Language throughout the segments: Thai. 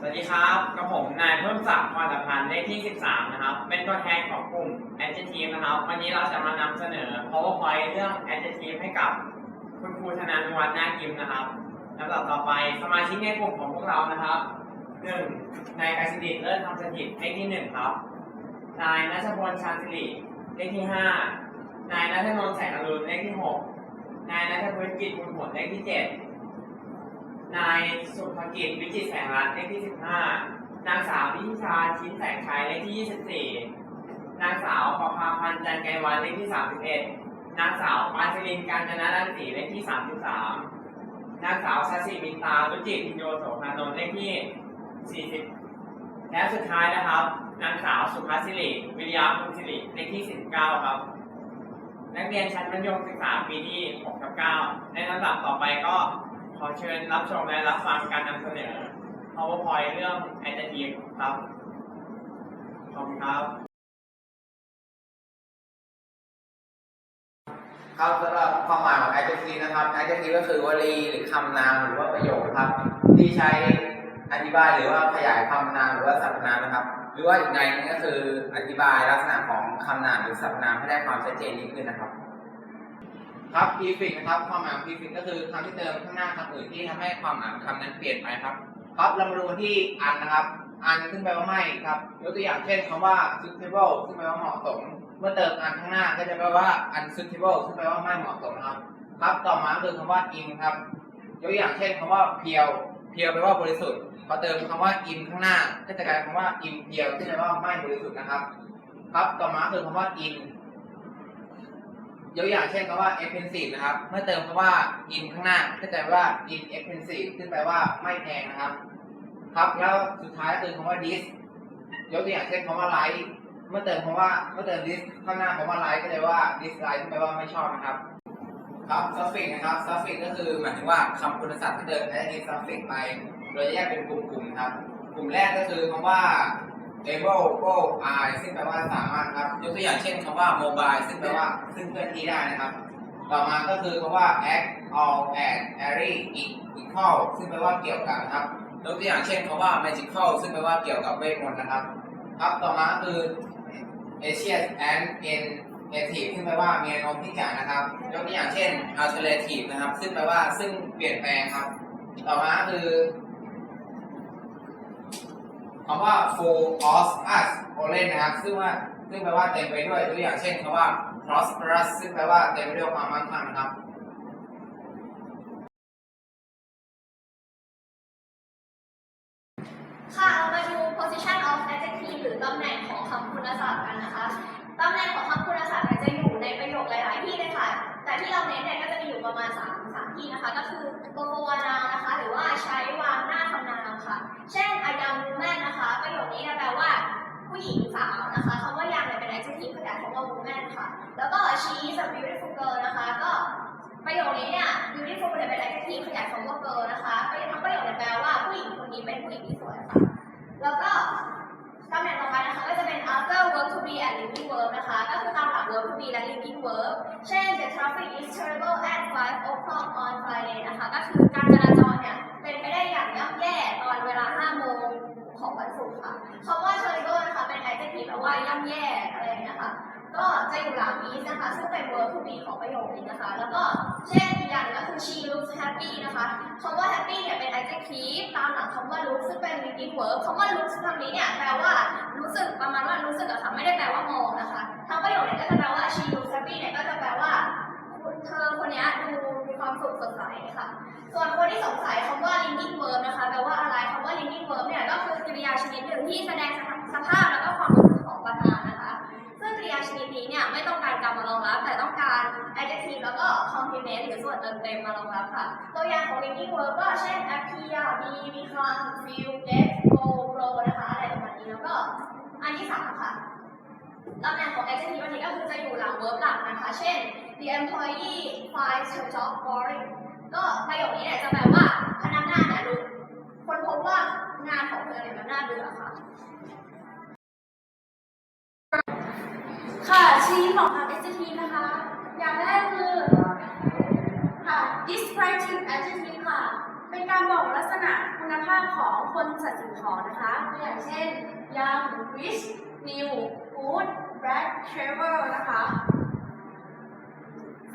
สวัสดีครับ กับผมนายเพิ่มศักดิ์พรตพันธ์เลขที่ 13 นะครับ เป็นตัวแทนของกลุ่ม Adjective นะครับ วันนี้เราจะมานำเสนอ PowerPoint เรื่อง Adjective ให้กับคุณครูธนานุวัฒน์นาคิมนะครับลำดับต่อไปสมาชิกในกลุ่มของพวกเรานะครับ 1. นายกสิดิเลิศทำสถิตเลขที่ 1 ครับ นายนัชพลชาญสิริเลขที่ 5 นายนัทนนท์แสงอรุณเลขที่ 6 นายนัทพุทธกิจบุญผลเลขที่ 7 นายสุภกิจวิจิตแสงรัตน์เลขที่15นางสาววิชาชิ้นแสงชัยเลขที่24นางสาวประภาพันธ์จันไกรวันเลขที่31นางสาวปานชลินการจนารันสีเลขที่33นางสาวชาสิมินตารุจิตพิญโยโสภานนท์เลขที่40และสุดท้ายนะครับ นางสาวสุภาสิริวิริยาภูมิสิริเลขที่49ครับนักเรียนชั้นมัธยมศึกษาปีที่6กับ9ในลำดับต่อไปก็ ขอเชิญรับชมและรับฟังการนำเสนอ PowerPoint เรื่อง Adjective ครับ ขอบคุณครับ ครับสำหรับความหมายของ adjective นะครับ adjective ก็คือวลีหรือคำนามหรือว่าประโยคครับที่ใช้อธิบายหรือว่าขยายคำนามหรือว่าสรรพนามนะครับ หรือว่าอีกในหนึงก็คืออธิบายลักษณะของคำนามหรือสรรพนามให้ได้ความชัดเจนยิ่งขึ้นนะครับ ครับ prefix นะครับความหมายของ prefix ก็คือคำที่เติมข้างหน้าคำอื่นที่ทำให้ความหมายคำนั้นเปลี่ยนไปครับ ครับเรามาดูที่อันนะครับ อันซึ่งแปว่าไม่ครับยกตัวอย่างเช่นคำว่า suitable ซึ่งแปว่าเหมาะสม เมื่อเติมอันข้างหน้าก็จะแปลว่า unsuitable ซึ่งแปว่าไม่เหมาะสมนะครับ ครับต่อมาคือคำว่า in ครับยกตัวอย่างเช่นคำว่าเพียวเพียวแปลว่าบริสุทธิ์พอเติมคำว่า in ข้างหน้า ก็จะกลายเป็นคำว่า in เพียวซึ่งแปลว่าไม่บริสุทธิ์นะครับ ครับต่อมาคือคำว่า in ยกตัวอย่างเช่นคำว่า expensive นะครับ เมื่อเติมคำว่า in ข้างหน้าก็จะแปลว่า in expensive ซึ่งแปลว่าไม่แพงนะครับ ครับแล้วสุดท้ายก็คือคำว่า dis ยกตัวอย่างเช่นคำว่า like เมื่อเติมคำว่าเมื่อเติม dis ข้างหน้าคำว่า like ก็จะว่า dislike ซึ่งแปลว่าไม่ชอบนะครับ ครับ suffix นะครับ suffix ก็คือหมายถึงว่าคำคุณศัพท์ที่เดิมและ is suffix ไปโดยแยกเป็นกลุ่มๆครับ กลุ่มแรกก็คือคำว่า able go i ซึ่งแปลว่าสามารถครับ ยกตัวอย่างเช่นคำว่า mobile ซึ่งแปลว่าซึ่งเคลื่อนที่ได้นะครับ ต่อมาก็คือคำว่า act all and every equal ซึ่งแปลว่าเกี่ยวกันะครับ ยกตัวอย่างเช่นคำว่า magical ซึ่งแปลว่าเกี่ยวกับเวทมนต์นะครับ ครับ ต่อมาคือ Asian and in native ซึ่งแปลว่ามีแนวโน้มที่จะนะครับ ยกตัวอย่างเช่น alternative นะครับ ซึ่งแปลว่าซึ่งเปลี่ยนแปลงครับ ต่อมาคือ คำว่า full of us oren นะครับ ซึ่งว่าซึ่งแปลว่าเต็มไปด้วยตัวอย่างเช่นคำว่า prosperous ซึ่งแปลว่าเต็มไปด้วยความมั่งคั่งนะครับค่ะเรามาดู position of adjective หรือตำแหน่งของคำคุณศัพท์กันนะคะ ตำแหน่งของคำคุณศัพท์จะอยู่ในประโยคหลาย ๆ ที่เลยค่ะ แต่ที่เราเน้นเนี่ยก็จะมีอยู่ประมาณ3 3ที่นะคะ ก็คือตัวโวนานะคะ หรือว่าใช้วางหน้าคำนามค่ะ เช่น I am woman นะคะประโยคนี้แปลว่า ผู้หญิงสาวนะคะคำว่า young เนี่ยเป็น adjective ขยายคำว่า woman ค่ะ แล้วก็ she is a beautiful girl นะคะ ก็ประโยคนี้เนี่ย beautiful เนี่ยเป็น adjective ขยายคำว่า girl นะคะประโยคทั้งประโยคเนี่ยแปลว่าผู้หญิงคนนี้เป็นผู้หญิงที่สวยค่ะ แล้วก็ตำแหน่งต่อไปนะคะก็จะเป็น after verb to be and linking verb นะคะ be และ linking verb เช่น the traffic is terrible at 5 o'clock on Friday นะคะ ก็คือการจราจรเนี่ย เป็นไปได้อย่างย่ำแย่ตอนเวลา 5 โมงของวันศุกร์ค่ะคำว่า terrible นะคะ เป็น adjective แปลว่าย่ำแย่ ก็จะอยู่หลัง is นะคะซึ่งเป็น verb to be ของประโยคนี้นะคะ แล้วก็เช่นอย่างนึงก็คือ she looks happy นะคะคำว่า happy เนี่ยเป็น adjective ตามหลังคำว่า look ซึ่งเป็น linking verb คำว่า look คำนี้เนี่ยแปลว่ารู้สึกประมาณว่ารู้สึกอะค่ะไม่ได้แปลว่ามองนะคะทั้งประโยคเนี่ยก็จะแปลว่า she looks happy เนี่ยก็จะแปลว่าเธอคนนี้ดูมีความสุขสดใสค่ะ ส่วนคนที่สงสัยคำว่า linking verb นะคะแปลว่าอะไรคำว่า linking verb เนี่ยก็คือกริยาชนิดหนึ่งที่แสดงสภาพแล้วก็ความรู้สึกของประธานนะคะ ซึ่งกริยาช นี้เนี่ยไม่ต้องการกรรมมารองรับ แต่ต้องการ adjective แล้วก็ complement หรือส่วนเติมเต็มมารองรับค่ะ ตัวอย่างของ linking verb ก็เช่น appear be become feel get go grow นะคะอะไรประมาณนี้แล้วก็อันที่สามค่ะตำแหน่งของ adjective อันนี้ก็คือจะอยู่หลัง verb หลักนะคะ เช่น the employee finds her job boring ก็ประโยคนี้เนี่ยจะแปลว่าพนักงานเนี่ยรู้คนพบว่างานของเธอเนี่ยมันน่าเบื่อค่ะ ค่ะชี้ของคำ adjective นะคะ อย่างแรกคือ ค่ะ descriptive adjective ค่ะ เป็นการบอกลักษณะคุณภาพของคนสัตว์สิ่งของนะคะตัวอย่างเช่น young rich new good bad clever นะคะ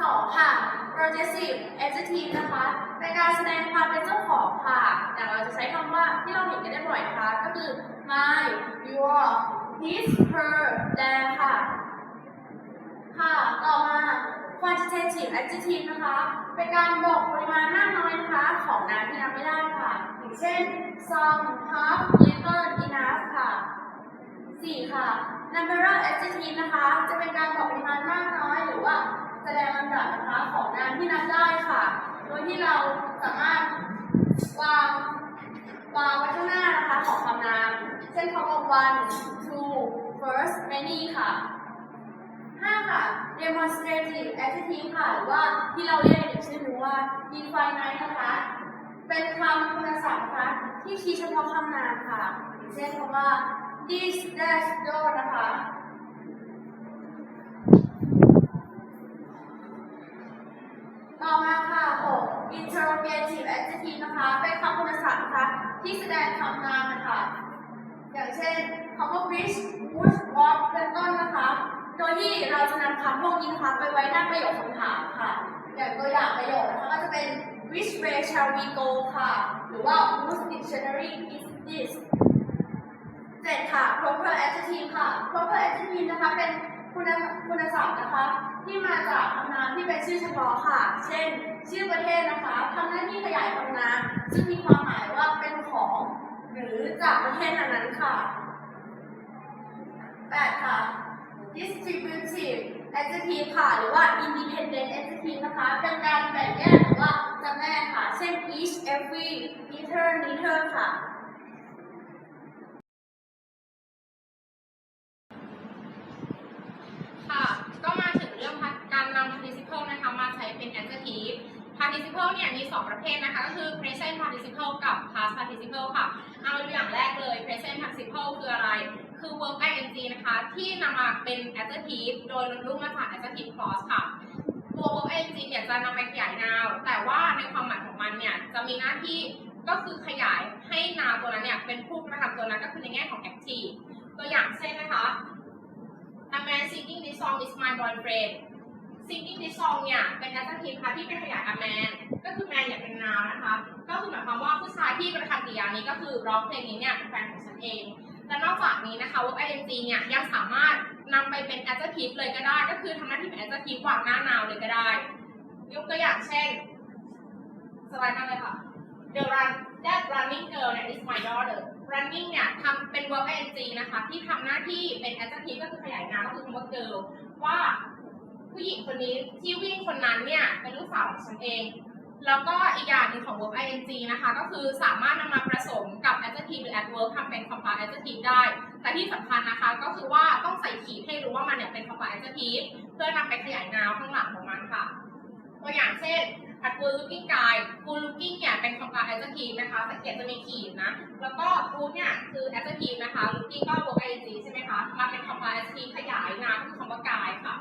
สองค่ะ possessive adjective นะคะเป็นการแสดงความเป็นเจ้าของค่ะแต่เราจะใช้คำว่าที่เราเห็นกันได้บ่อยนะคะ ก็คือ my your his her their ค่ะ ค่ะ ต่อมา quantitative adjective นะคะ เป็นการบอกปริมาณมากน้อยนะคะ ของน้ำที่นับไม่ได้ค่ะ อย่างเช่น some half little enough ค่ะสี่ค่ะ numerical adjective นะคะ จะเป็นการบอกปริมาณมากน้อย หรือว่าแสดงลำดับนะคะของน้ำที่นับได้ค่ะ โดยที่เราสามารถวางวางไว้ข้างหน้านะคะของคำนาม เช่นคำว่า one two first many ค่ะ ห้าค่ะ demonstrative adjective ค่ะ หรือว่าที่เราเรียกในชื่อนี้ว่า definite นะคะ เป็นคำคุณศัพท์นะคะที่ชี้เฉพาะคำนามค่ะอย่างเช่นคำว่า this that those นะคะ ต่อมาค่ะ 6 interrogative adjective นะคะ เป็นคำคุณศัพท์นะคะที่แสดงคำนามนะคะ อย่างเช่นคำว่า which would what เป็นต้นนะคะ โดยที่เราจะนำคำพวกนี้นะคะไปไว้หน้าประโยคคำถามค่ะ อย่างตัวอย่างประโยคนะคะก็จะเป็น which way shall we go ค่ะ หรือว่า whose dictionary is this เจ็ดค่ะ proper adjective ค่ะ proper adjective นะคะเป็นคุณคุณศัพท์นะคะ ที่มาจากคำนามที่เป็นชื่อเฉพาะค่ะ เช่น ชื่อประเทศนะคะทำหน้าที่ขยายคำนามซึ่งมีความหมายว่าเป็นของ หรือจากประเทศนั้นๆค่ะแปดค่ะ distributive adjective ค่ะ หรือว่า independent adjective นะคะเป็นการแบ่งแยกหรือว่าจำแนกค่ะ เช่น each every either neither ค่ะ ค่ะ ก็มาถึงเรื่องการนำ participle นะคะ มาใช้เป็น adjective participle เนี่ยมี 2 ประเภทนะคะ ก็คือ present participle กับ past participle ค่ะ เอาดูอย่างแรกเลย present participle คืออะไร คือ verb ing นะคะ ที่นำมาเป็น adjective โดยรูปมาจาก adjective clause ค่ะ ตัว verb ing เนี่ยจะนำไปขยาย noun แต่ว่าในความหมายของมันเนี่ยจะมีหน้าที่ก็คือขยายให้ noun ตัวนั้นเนี่ยเป็นผู้กระทำตัวนั้นก็คือในแง่ของ active ตัวอย่างเช่นนะคะ A man singing this song is my boyfriend singing this song เนี่ยเป็น adjective ค่ะที่เป็นขยาย a man ก็คือ man เนี่ยเป็น noun นะคะ ก็คือหมายความว่าผู้ชายที่กระทำกิริยานี้ก็คือร้องเพลงนี้เนี่ยเป็นแฟนของฉันเองและ นี้นะคะ verb ing เนี่ยยังสามารถนำไปเป็น adjective เลยก็ได้ ก็คือทำหน้าที่เป็น adjective วางหน้า noun เลยก็ได้ ยกตัวอย่างเช่นสไลด์มาเลยค่ะ The run that running girl เนี่ย is my daughter running เนี่ยทำเป็น verb ing นะคะ ที่ทำหน้าที่เป็น adjective ก็คือขยายนามก็คือคำว่า girl ว่าผู้หญิงคนนี้ที่วิ่งคนนั้นเนี่ยเป็นลูกสาวของฉันเอง แล้วก็อีกอย่างหนึ่งของ verb ing นะคะ ก็คือสามารถนำมาผสมกับ adjective หรือ adverb ทำเป็น compound adjective ได้ แต่ที่สำคัญนะคะ ก็คือว่าต้องใส่ขีดให้รู้ว่ามันเนี่ยเป็น compound adjective เพื่อนำไปขยายนามข้างหลังของมันค่ะ ตัวอย่างเช่น at good looking guy good looking เนี่ยเป็น compound adjective นะคะ สังเกตจะมีขีดนะ แล้วก็ good เนี่ยคือ adjective นะคะ looking ก็ verb ing ใช่ไหมคะ มาเป็น compound adjective ขยายนามคือคำว่า guy ค่ะ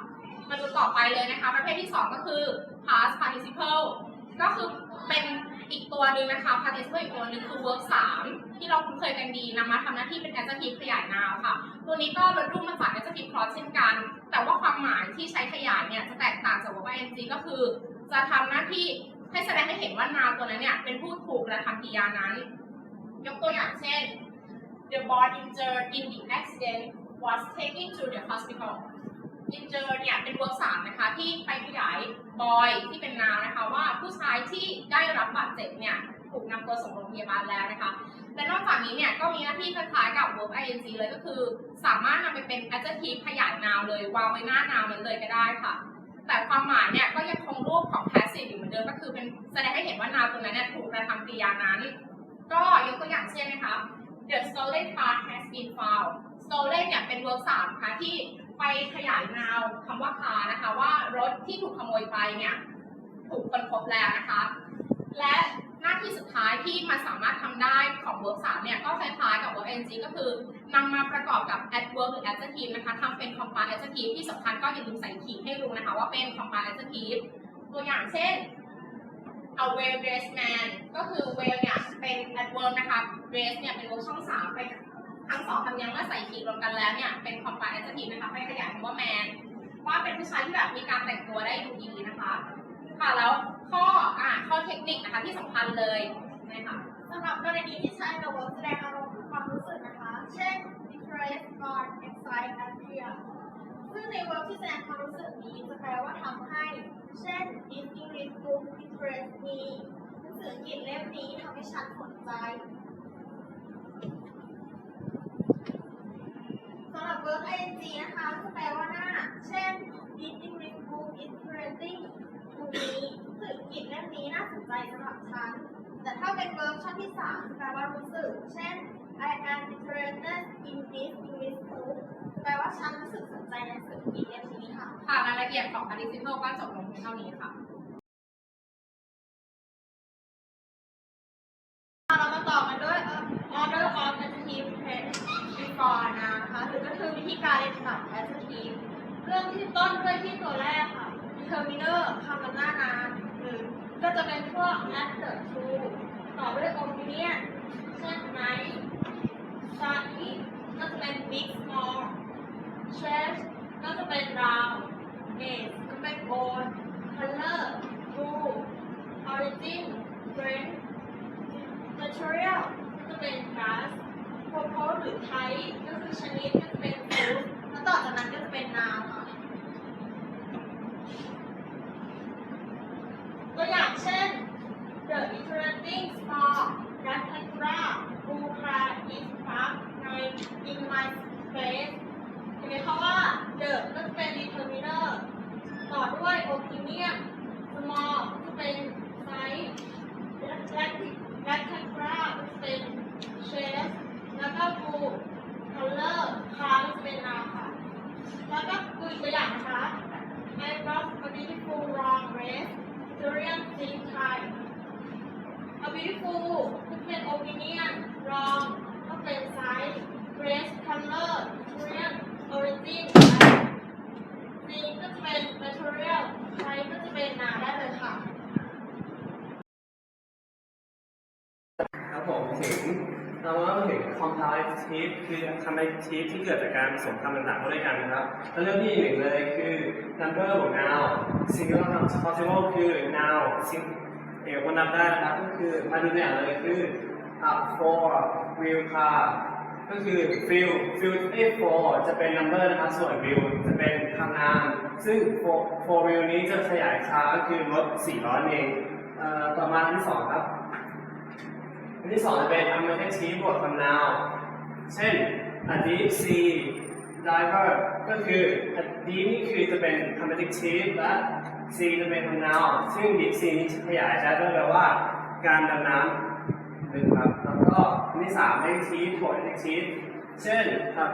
มาดูต่อไปเลยนะคะ ประเภทที่ 2 ก็คือ past participle ก็คือเป็นอีกตัวหนึ่งนะคะ participle อีกตัวหนึ่งคือ verb 3 ที่เราคุ้นเคยกันดีนำมาทำหน้าที่เป็น adjective ขยายนามค่ะ ตัวนี้ก็ลดรูปมาจาก adjective clause เช่นกัน แต่ว่าความหมายที่ใช้ขยายเนี่ยจะแตกต่างจาก verb ing ก็คือ จะทำหน้าที่ให้แสดงให้เห็นว่านามตัวนั้นเนี่ยเป็นผู้ถูกกระทำกิริยานั้น ยกตัวอย่างเช่น the boy injured in the accident was taken to the hospital injured เนี่ยเป็น verb สามนะคะที่ไปขยาย boy ที่เป็นนามนะคะว่าผู้ชายที่ได้รับบาดเจ็บเนี่ยถูกนำตัวส่งโรงพยาบาลแล้วนะคะ และนอกจากนี้เนี่ยก็มีหน้าที่คล้ายๆกับ verb ing เลยก็คือ สามารถนำไปเป็น adjective ขยายนามเลยวางไว้หน้านามนั้นเลยก็ได้ค่ะ แต่ความหมายเนี่ยก็ยังคงรูปของ passive อยู่เหมือนเดิมก็คือเป็นแสดงให้เห็นว่านามตรงนั้นเนี่ยถูกกระทำกริยานั้น ก็ยกตัวอย่างเช่นนะคะ the stolen car has been found stolen เนี่ยเป็น verb สามค่ะที่ไปขยายนามคำว่า car นะคะ ว่ารถที่ถูกขโมยไปเนี่ยถูกคนพบแล้วนะคะ และหน้าที่สุดท้ายที่มันสามารถทำได้ของ verb สามเนี่ยก็คล้ายๆกับ verb ing ก็คือนำมาประกอบกับ adverb หรือ adjective นะคะทำเป็น compound adjective ที่สำคัญก็อย่าลืมใส่ขีดให้รู้นะคะ ว่าเป็น compound adjective ตัวอย่างเช่น a well dressed man ก็คือ well เนี่ยเป็น adverb นะคะ dress เนี่ยเป็น verb ช่องสามเป็น ทั้งสองคำนี้เมื่อใส่ขีดรวมกันแล้วเนี่ยเป็น combined adjective นะคะไปขยายคำว่า man ว่าเป็นผู้ชายที่แบบมีการแต่งตัวได้ดูดีนะคะค่ะแล้วข้ออ่าข้อเทคนิคนะคะที่สำคัญเลยนะคะสำหรับกรณีที่ใช้กับ verb แสดงอารมณ์หรือความรู้สึกนะคะ เช่น interest or excite and fear ซึ่งใน verb ที่แสดงความรู้สึกนี้จะแปลว่าทำให้ เช่น this English book interests me หนังสือกฤษเล่มนี้ทำให้ฉันสนใจ สำหรับ verb ing นะคะจะแปลว่าหน้า เช่น this English book interesting to me หนังสืออังกฤษเล่มนี้น่าสนใจสำหรับฉัน แต่ถ้าเป็น verb ช่องที่สามแปลว่ารู้สึก เช่น I am interested in this English book แปลว่าฉันรู้สึกสนใจในหนังสืออังกฤษเล่มนี้ค่ะ ค่ะรายละเอียดของ participle ก็จบลงเพียงเท่านี้ค่ะ เรามาต่อกันด้วย order of adjective phrase before นะคะหรือก็คือวิธีการเรียนแบบ adjective เริ่มที่ต้นด้วยที่ตัวแรกค่ะ Terminer คำนำหน้านามหรือก็จะเป็นพวก at the to ต่อด้วย opinion เช่น nice shiny ก็จะเป็น big small trash ก็จะเป็น round age ก็เป็น old color blue origin friend material ก็จะเป็น gas purpose หรือ type ก็คือชนิดก็ ต่อจากนั้นก็จะเป็น noun ค่ะ ตัวอย่างเช่น the interesting spot rectangular blue car is parked in my space เห็นไหมคะว่า the ก็จะเป็น determiner ต่อด้วย opinion small ก็จะเป็น size rectangular ก็จะเป็น shape แล้วก็ blue color car ก็จะเป็น noun ค่ะ แล้วก็ดู อีกตัวอย่างนะคะ I brought a beautiful long dress Victorian Pink tie A beautiful ก็เป็น opinion long ก็เป็น size dress color Victorian origin Pink ก็จะเป็น material type ก็จะเป็น noun ได้เลยค่ะ ครับผมถึง เราว่าถึง comparative คือ comparative ที่เกิดจากการผสมคำต่างๆเข้าด้วยกันนะครับแล้วเรื่องที่หนึ่งเลยคือ number บวก noun singular possible คือ noun sing เอกคนนับได้นะครับก็คือมาดูตัวอย่างเลยคือ up for wheel car ก็คือ fill fill เอ for จะเป็น number นะครับส่วน wheel จะเป็นคำนาม ซึ่ง for for wheel นี้จะขยาย car ก็คือรถสี่ล้อเองต่อมาที่สองครับ อันที่สองจะเป็น affirmative บวกคำนาว เช่น a deep sea diver ก็คือ a deep นี่คือจะเป็น affirmative และ sea จะเป็นคำนาว ซึ่ง deep sea นี่ขยายใช้ด้วยแปลว่าการดำน้ำนึงครับแล้วก็อันที่สาม adjective บวก adjective เช่น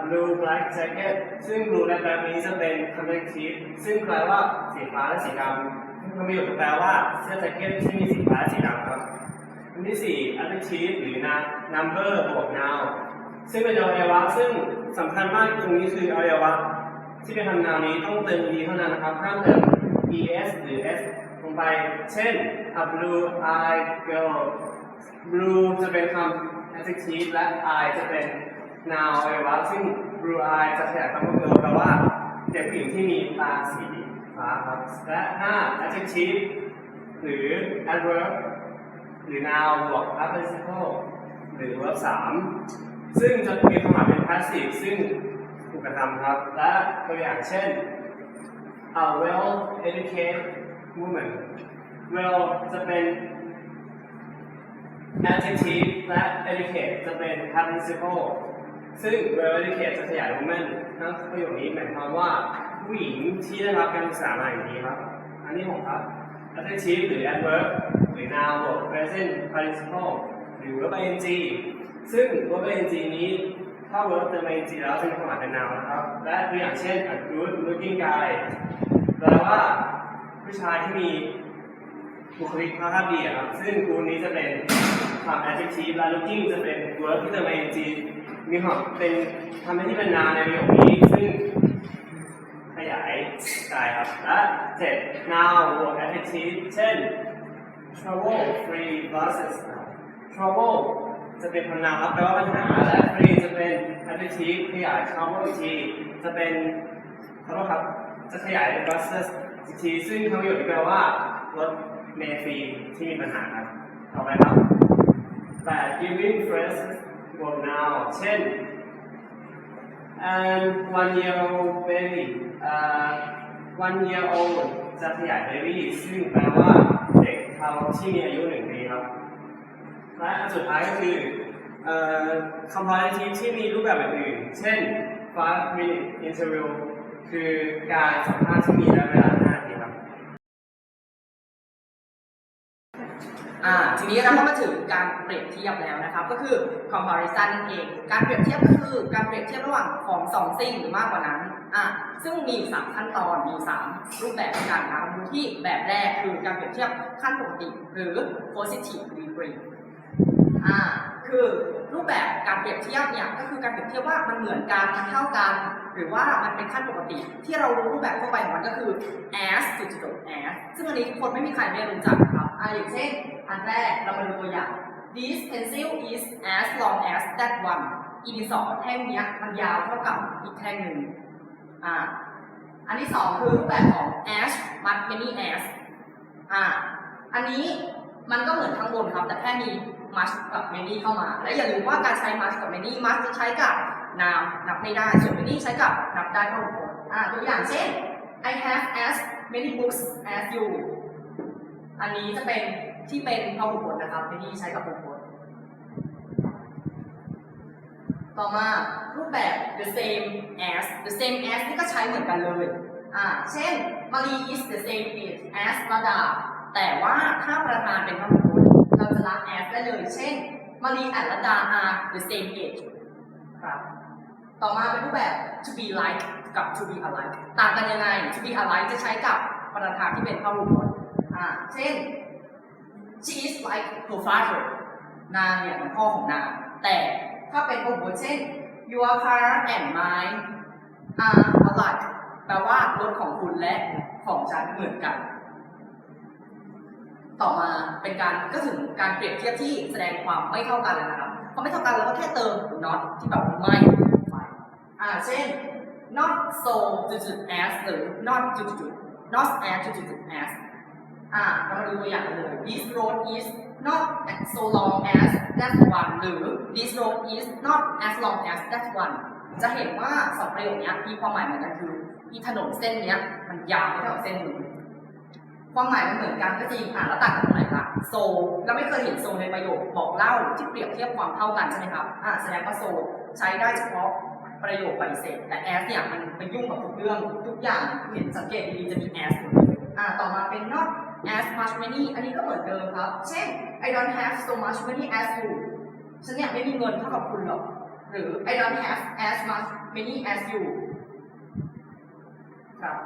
blue black jacket ซึ่ง blue และ black นี้จะเป็น affirmative ซึ่งแปลว่าสีฟ้าและสีดำซึ่งคำประโยคแปลว่าเสื้อแจ็คเก็ตที่มีสีฟ้าและสีดำครับ อันที่สี่ adjective หรือ na- number บวก noun ซึ่งเป็นอวัยวะซึ่งสำคัญมากตรงนี้คืออวัยวะที่เป็นคำนามนี้ต้องเติม e เท่านั้นนะครับห้ามเติม es หรือ s ลงไป เช่น a blue eye girl blue จะเป็นคำ adjective และ eye จะเป็น noun อวัยวะซึ่ง blue eye จะขยายคำว่า girl แปลว่าเด็กผู้หญิงที่มีตาสีฟ้าครับและห้า adjective หรือ adverb หรือ noun บวก past participle หรือ verb 3 ซึ่งจะมีความหมายเป็น passive ซึ่งถูกกระทำครับ และตัวอย่างเช่น a well educated woman well จะเป็น adjective และ educate จะเป็น participle ซึ่ง well educated จะขยาย woman ทั้งประโยคนี้หมายความว่าผู้หญิงที่ได้รับการศึกษามาอย่างดีครับ อันที่หกครับ adjective หรือ adverb หรือ noun บวก present participle หรือ verb ing ซึ่ง verb ing นี้ถ้า verb เติม ing แล้วจะมีความหมายเป็น noun นะครับ และตัวอย่างเช่น a good looking guy แปลว่าผู้ชายที่มีบุคลิกภาพดีครับ ซึ่ง good นี้จะเป็นคำ adjective และ looking จะเป็น verb ที่เติม ing มีความเป็นทำให้ที่เป็น noun ในประโยคนี้ ซึ่ง ขยายได้ครับและเจ็ด noun บวก adjective เช่น trouble free buses trouble จะเป็นพนามครับแปลว่าปัญหาและ free จะเป็น adjective ขยาย trouble อีกทีจะเป็นขอโทษครับจะขยายเป็น buses อีกทีซึ่งทั้งหมดนี้แปลว่ารถเมล์ฟรีที่มีปัญหาครับต่อไปครับแต่ giving phrases will now เช่น and one year old baby อ่า one year old จะขยาย baby ซึ่งแปลว่าเด็กเขาที่มีอายุหนึ่งปีครับ และอันสุดท้ายก็คือเอ่อ comparative ที่มีรูปแบบอื่น เช่น five minute interview คือการสัมภาษณ์ที่มีระยะเวลา อ่าทีนี้เราก็มาถึงการเปรียบเทียบแล้วนะครับ ก็คือ comparison นั่นเอง การเปรียบเทียบก็คือการเปรียบเทียบระหว่างของสองสิ่งหรือมากกว่านั้นอ่าซึ่งมีสามขั้นตอนมีสามรูปแบบกันนะครับดูที่แบบแรกคือการเปรียบเทียบขั้นปกติ หรือ positive degree อ่าคือรูปแบบการเปรียบเทียบเนี่ยก็คือการเปรียบเทียบว่ามันเหมือนกันมันเท่ากัน หรือว่ามันเป็นขั้นปกติ ที่เรารู้รูปแบบทั่วไปของมันก็คือ as จุดจุด as ซึ่งอันนี้คนไม่มีใครไม่รู้จักนะครับอ่าอย่างเช่น อันแรกเรามาดูตัวอย่าง this pencil is as long as that one อีดินสอแท่งเนี้ยมันยาวเท่ากับอีกแท่งหนึ่งอ่าอันที่สองคือรูปแบบของ as much many as อ่าอันนี้มันก็เหมือนข้างบนครับ แต่แค่มี much กับ many เข้ามา และอย่าลืมว่าการใช้ much กับ many much จะใช้กับ noun นับไม่ได้ ส่วน many ใช้กับนับได้เท่ากับคนอ่าตัวอย่างเช่น I have as many books as you อันนี้จะเป็น ที่เป็นพหุพจน์นะครับ many ใช้กับพหุพจน์ต่อมารูปแบบ the same as the same as นี่ก็ใช้เหมือนกันเลยอ่าเช่น Mali is the same age as ระดาแต่ว่าถ้าประธานเป็นพหุพจน์เราจะละ as ได้เลย เช่น Mali and ระดา are the same age ครับต่อมาเป็นรูปแบบ to be like กับ to be alike ต่างกันยังไง to be alike จะใช้กับประธานที่เป็นพหุพจน์อ่าเช่น she is like her father นางเนี่ยเป็นพ่อของนาง แต่ถ้าเป็นพหุพจน์เช่น your car and mine are alike แปลว่ารถของคุณและของฉันเหมือนกัน ต่อมาเป็นการก็ถึงการเปรียบเทียบที่แสดงความไม่เท่ากันแล้วนะครับพอไม่เท่ากันเราก็แค่เติม not ที่แบบไม่ไปอ่าเช่น not so จุดๆ as หรือ not จุดๆ not as จุดๆ as อ่าเรามาดูตัวอย่างกันเลย this road is not so long as that one หรือ this road is not as long as that one จะเห็นว่าสองประโยคเนี้ยมีความหมายเหมือนกันคืออีถนนเส้นเนี้ยมันยาวไม่เท่าเส้นนู้นความหมายมันเหมือนกันก็จริงอ่าแล้วต่างกันตรงไหนล่ะ so เราไม่เคยเห็น so ในประโยคบอกเล่าที่เปรียบเทียบความเท่ากันใช่ไหมครับอ่าแสดงว่า so ใช้ได้เฉพาะประโยคปฏิเสธแต่ as เนี่ยมันไปยุ่งกับทุกเรื่องทุกอย่างเห็นสังเกตดีๆจะมี as อ่าต่อมาเป็น not as much money อันนี้ก็เหมือนเดิมครับ เช่น I don't have so much money as you ฉันเนี่ยไม่มีเงินเท่ากับคุณหรอก หรือ I don't have as much money as you ครับ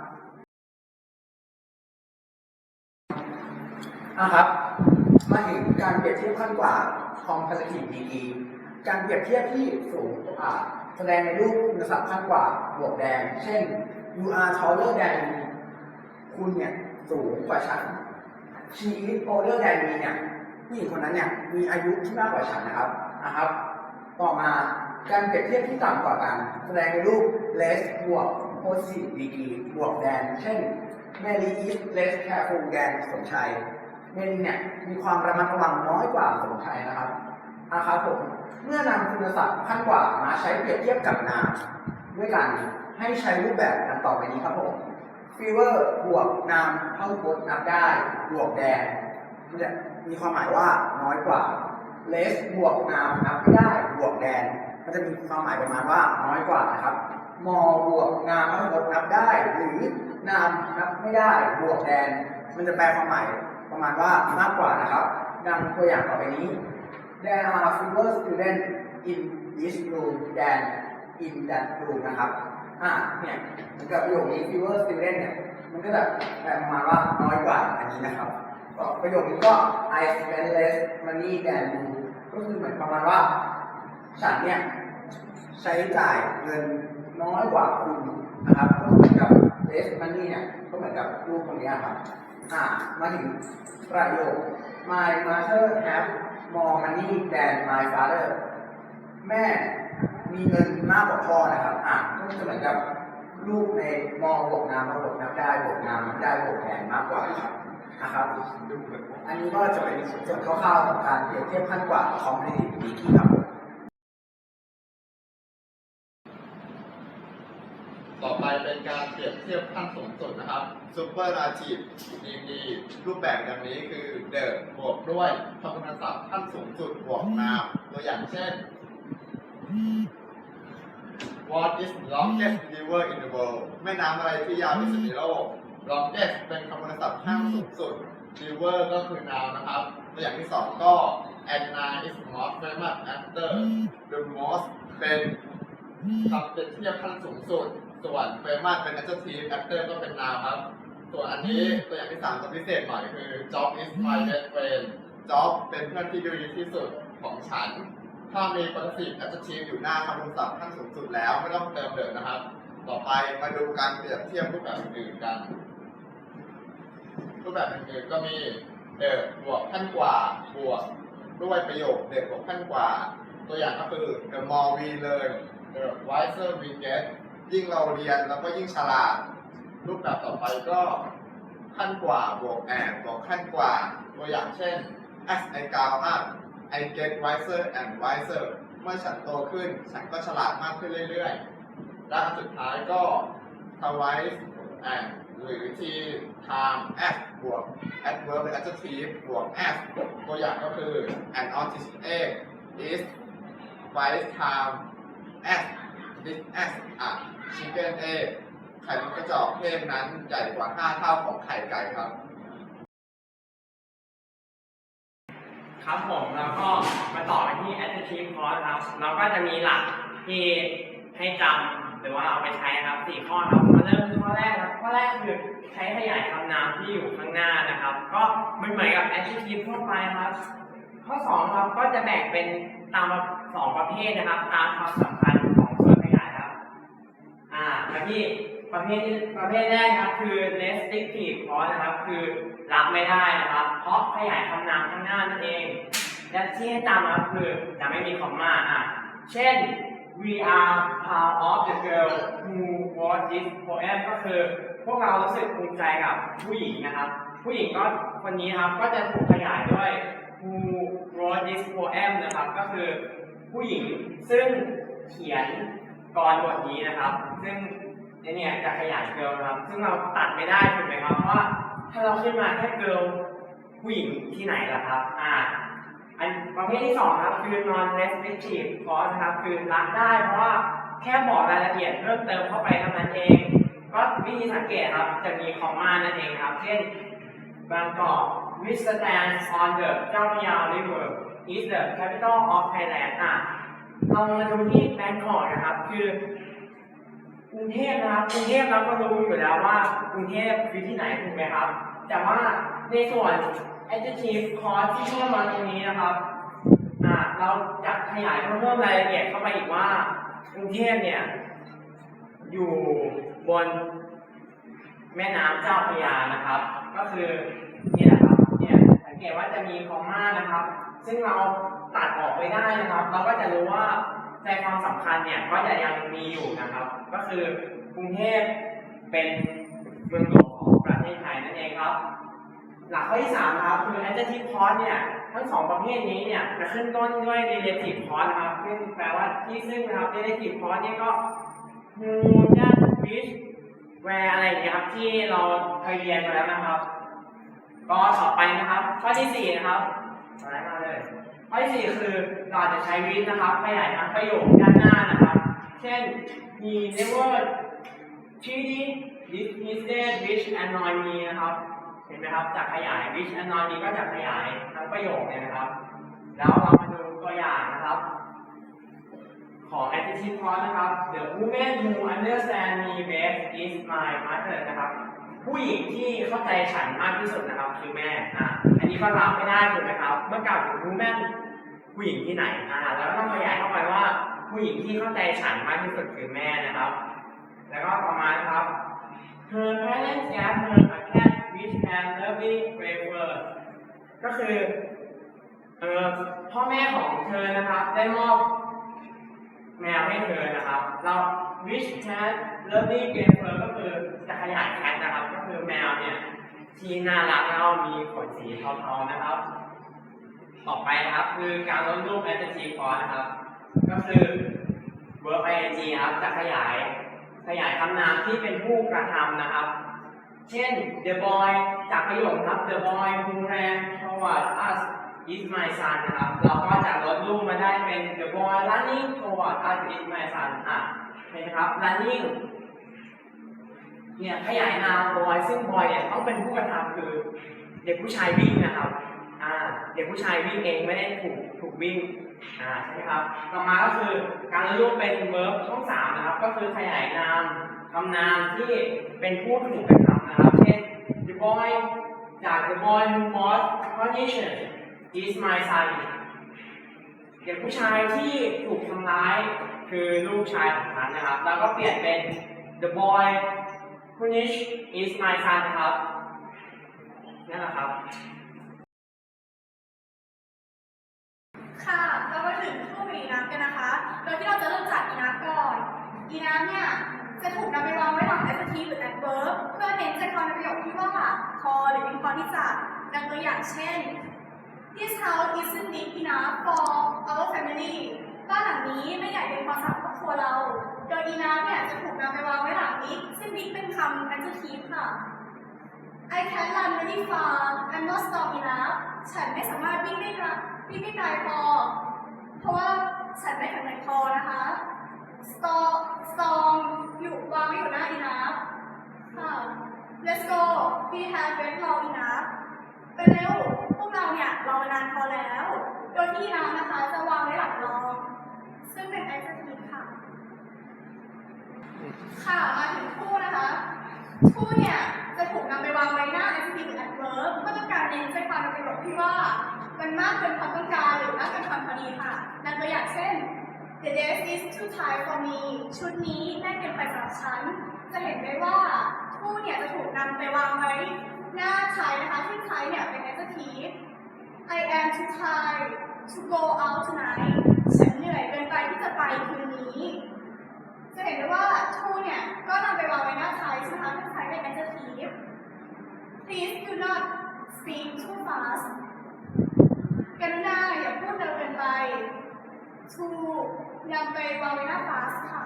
อะครับ มาถึงการเปรียบเทียบขั้นกว่า comparative degree การเปรียบเทียบที่สูงอ่าแสดงในรูปคุณศัพท์ขั้นกว่าบวกแดง เช่น you are taller than คุณเนี่ยสูงกว่าฉัน she is older than me เนี่ยผู้หญิงคนนั้นเนี่ยมีอายุที่มากกว่าฉันนะครับนะครับ ต่อมาการเปรียบเทียบที่ต่ำกว่ากันแสดงในรูป less บวก positive degree บวกแดงเช่น Mary is less careful than สมชัยเมลินเนี่ยมีความระมัดระวังน้อยกว่าสมชัยนะครับอาครับผมเมื่อนำคุณศัพท์ขั้นกว่ามาใช้เปรียบเทียบกับนามด้วยกันให้ใช้รูปแบบดังต่อไปนี้ครับผม ฟีเวอร์บวกนามเท่าพจน์นับได้บวกแดงมันจะมีความหมายว่าน้อยกว่าเลสบวกนามนับไม่ได้บวกแดงมันจะมีความหมายประมาณว่าน้อยกว่านะครับมอบวกนามเท่าพจน์นับได้ หรือนามนับไม่ได้บวกแดงมันจะแปลความหมายประมาณว่ามากกว่านะครับ ดังตัวอย่างต่อไปนี้ There are fewer students in this room than in that room นะครับ อ่าเนี่ยเหมือนกับประโยคนี้ fewer students เนี่ยมันก็แบบแปลประมาณว่าน้อยกว่าอันนี้นะครับก็ประโยคนี้ก็ I spend less money than you ก็คือเหมือนประมาณว่า ฉันเนี่ยใช้จ่ายเงินน้อยกว่าคุณนะครับก็เหมือนกับ less money เนี่ยก็เหมือนกับรูปตรงนี้ครับอ่ามาถึงประโยค my mother have more money than my father แม่ มีเงินมากกว่าพ่อนะครับอ่าก็จะเหมือนกับลูกในมองบวกน้ำมาบวกน้ำได้บวกน้ำมันได้บวกแทนมากกว่าครับนะครับ อันนี้ก็จะเป็นส่วนคร่าวๆของการเปรียบเทียบขั้นกว่า competitive speaking ครับ ต่อไปเป็นการเปรียบเทียบขั้นสูงสุดนะครับ Superlative degree รูปแบบดังนี้คือ the บวกด้วยคำคุณศัพท์ขั้นสูงสุดบวกนามตัวอย่างเช่น What is longest river in the world แม่น้ำอะไรที่ยาวที่สุดในโลก longest เป็นคำคุณศัพท์ขั้นสูงสุด river ก็คือนามนะครับ ตัวอย่างที่สองก็ Anna is most famous actor the most เป็นคำเปรียบเทียบขั้นสูงสุด ส่วนเฟรมัสเป็น adjective actor ก็เป็น noun ครับ ส่วนอันนี้ตัวอย่างที่สามตัวพิเศษหน่อยคือ job is my best friend job เป็นเพื่อนที่ดีที่สุดของฉัน ถ้ามี possessive adjective อยู่หน้าคำศัพท์ขั้นสูงสุดแล้วไม่ต้องเติมเดิมนะครับ ต่อไปมาดูการเปรียบเทียบรูปแบบอื่นๆกัน รูปแบบอื่นๆก็มี the บวกขั้นกว่าบวกด้วยประโยค the บวกขั้นกว่า ตัวอย่างก็คือ the more we learn the wiser we get ยิ่งเราเรียนแล้วก็ยิ่งฉลาด รูปแบบต่อไปก็ขั้นกว่าบวก and บวกขั้นกว่า ตัวอย่างเช่น as I grow up I get wiser and wiser เมื่อฉันโตขึ้น ฉันก็ฉลาดมากขึ้นเรื่อยๆ และสุดท้ายก็ twice and หรือที่ time as บวก adverb adjective บวก as ตัวอย่างก็คือ an autistic egg is twice time as this as a chicken egg ไข่มันกระจอกเทศนั้นใหญ่กว่า 5 เท่าของไข่ไก่ครับ ครับผมแล้วก็มาต่อกันที่ adjective clause ครับเราก็จะมีหลักที่ให้จำหรือว่าเอาไปใช้นะครับสี่ข้อครับมาเริ่มที่ข้อแรกครับข้อแรกคือใช้ขยายคำนามที่อยู่ข้างหน้านะครับ ก็มันเหมือนกับ adjective ทั่วไปครับ ข้อสองครับก็จะแบ่งเป็นตามสองประเภทนะครับ ตามความสำคัญของส่วนขยายครับ อ่ามาที่ประเภทประเภทแรกครับคือ restrictive clause นะครับ คือ รับไม่ได้นะครับ เพราะขยายคำนามข้างหน้านั่นเอง และที่ให้จำนะครับคือจะไม่มีคอมมาอะเช่น we are proud of the girl who wrote this poem ก็คือพวกเรารู้สึกภูมิใจกับผู้หญิงนะครับ ผู้หญิงก็คนนี้ครับก็จะถูกขยายด้วย who wrote this poem นะครับ ก็คือผู้หญิงซึ่งเขียนกรบทนี้นะครับ ซึ่งเนี่ยจะขยายเกิลนะครับ ซึ่งเราตัดไม่ได้ถูกไหมครับเพราะ ถ้าเราขึ้นมาแค่เกิลผู้หญิงที่ไหนล่ะครับ อ่า อันประเภทที่สองครับคือ non restrictive clause นะครับคือรับได้เพราะว่าแค่บอกรายละเอียดเพิ่มเติมเข้าไปเท่านั้นเอง ก็วิธีสังเกตครับจะมีคอมมานั่นเองครับ เช่นบางกอก which stands on the เจ้าพยา river is the capital of Thailand อะเรามาดูที่แบงกอกนะครับ คือ กรุงเทพนะครับกรุงเทพเราก็รู้อยู่แล้วว่ากรุงเทพคือที่ไหนถูกไหมครับ แต่ว่าในส่วน adjective clause ที่เพิ่มมาตรงนี้นะครับอ่าเราจะขยายเพิ่มรายละเอียดเข้าไปอีกว่ากรุงเทพเนี่ยอยู่บนแม่น้ำเจ้าพระยานะครับ ก็คือนี่แหละครับเนี่ยสังเกตว่าจะมีคอมมานะครับ ซึ่งเราตัดออกไปได้นะครับ เราก็จะรู้ว่าใจความสำคัญเนี่ยก็จะยังมีอยู่นะครับ ก็คือกรุงเทพเป็นเมืองหลวงของประเทศไทยนั่นเองครับ หลักข้อที่สามครับ คือ adjective clause เนี่ย ทั้งสองประเภทนี้เนี่ยจะขึ้นต้นด้วย relative clause นะครับซึ่งแปลว่าที่ซึ่งนะครับ relative clause เนี่ยก็ who that which where อะไรอย่างเงี้ยครับ ที่เราเคยเรียนมาแล้วนะครับ ก็ต่อไปนะครับ ข้อที่สี่นะครับอะไรมาเลยข้อที่สี่คือเราจะใช้วิธนะครับขยายทั้งประโยคด้านหน้านะ เช่น he never cheated this instead which annoy me นะครับ เห็นไหมครับ จากขยาย which annoy me ก็จะขยายทั้งประโยคเนี่ยนะครับ แล้วเรามาดูตัวอย่างนะครับ ของ adjective clause นะครับ the woman who understand me best is my mother นะครับ ผู้หญิงที่เข้าใจฉันมากที่สุดนะครับคือแม่อะอันนี้ก็รับไม่ได้ถูกไหมครับ เมื่อกล่าวถึง woman ผู้หญิงที่ไหนอ่าแล้วก็ต้องขยายเข้าไปว่า ผู้หญิงที่เข้าใจฉันมากที่สุดคือแม่นะครับ แล้วก็ต่อมานะครับ her parents gave her a cat which had lovely gray fur ก็คือเออพ่อแม่ของเธอนะครับ ได้มอบแมวให้เธอนะครับ เรา which had lovely gray fur ก็คือจะขยาย cat นะครับ ก็คือแมวเนี่ยที่น่ารักแล้วมีขนสีเทาๆนะครับ ต่อไปนะครับคือการลดรูป adjective clause นะครับ ก็คือ verb ing ครับจะขยายขยายคำนามที่เป็นผู้กระทำนะครับ เช่น the boy จากประโยคครับ the boy who ran toward us is my son นะครับ เราก็จะลดรูปมาได้เป็น the boy running toward us is my son อะเห็นไหมครับ running เนี่ยขยายนาม boy ซึ่ง boy เนี่ยต้องเป็นผู้กระทำคือ เด็กผู้ชายวิ่งนะครับ อ่า เด็กผู้ชายวิ่งเองไม่ได้ถูกถูกวิ่ง อ่าใช่ไหมครับ ต่อมาก็คือการรูปเป็น verb ช่องสามนะครับ ก็คือขยายนามคำนามที่เป็นผู้ถูกกระทำนะครับ เช่น the boy จาก the boy who was punished is my son เด็กผู้ชายที่ถูกทำร้ายคือลูกชายของฉันนะครับ แล้วก็เปลี่ยนเป็น the boy punished is my son นะครับนั่นแหละครับ ค่ะ เรามาถึงคู่อีนับกันนะคะ โดยที่เราจะเริ่มจากอีนับก่อน อีนับเนี่ยจะถูกนำไปวางไว้หลัง adjective หรือ adverb เพื่อเน้นใจความในประโยคที่ว่า พอหรือเป็นพอที่จะดังตัวอย่างเช่น This house isn't big enough for our family บ้านหลังนี้ไม่ใหญ่เป็นพอสำหรับครอบครัวเรา โดยอีนับเนี่ยจะถูกนำไปวางไว้หลัง big ซึ่ง big เป็นคำ adjective ค่ะ I can run very far I'm not strong enough ฉันไม่สามารถวิ่งได้วิ่งได้ไกลพอ เพราะว่าฉันไม่แข็งแรงพอนะคะ strong strong อยู่วางไว้อยู่หน้า enough ค่ะ let's go we have wait long enough ไปเร็วพวกเราเนี่ยรอมานานพอแล้ว โดยที่ enough นะคะจะวางไว้หลังรอง ซึ่งเป็น adjective ค่ะ ค่ะ มาถึงคู่นะคะคู่เนี่ยจะถูกนำไปวางไว้หน้า adjective หรือ adverb เพื่อต้องการเน้นใจความในประโยคที่ว่า มันมากเกินความต้องการหรือมากเกินความพอดีค่ะดังตัวอย่างเช่น The dress is too tight for me ชุดนี้แน่นเกินไปสำหรับฉัน จะเห็นได้ว่าคู่เนี่ยจะถูกนำไปวางไว้ หน้าใช้นะคะที่ใช้เนี่ยเป็น adjective I am too tired to go out tonight ฉันเหนื่อยเกินไปที่จะไปคืนนี้ จะเห็นได้ว่า to เนี่ย ก็นำไปวางไว้หน้าทายใช่ไหมคะที่ใช้เป็น adjective please do not speak too fast กรุณาอย่าพูดเร็วเกินไป to นำไปวางไว้หน้า fast ค่ะ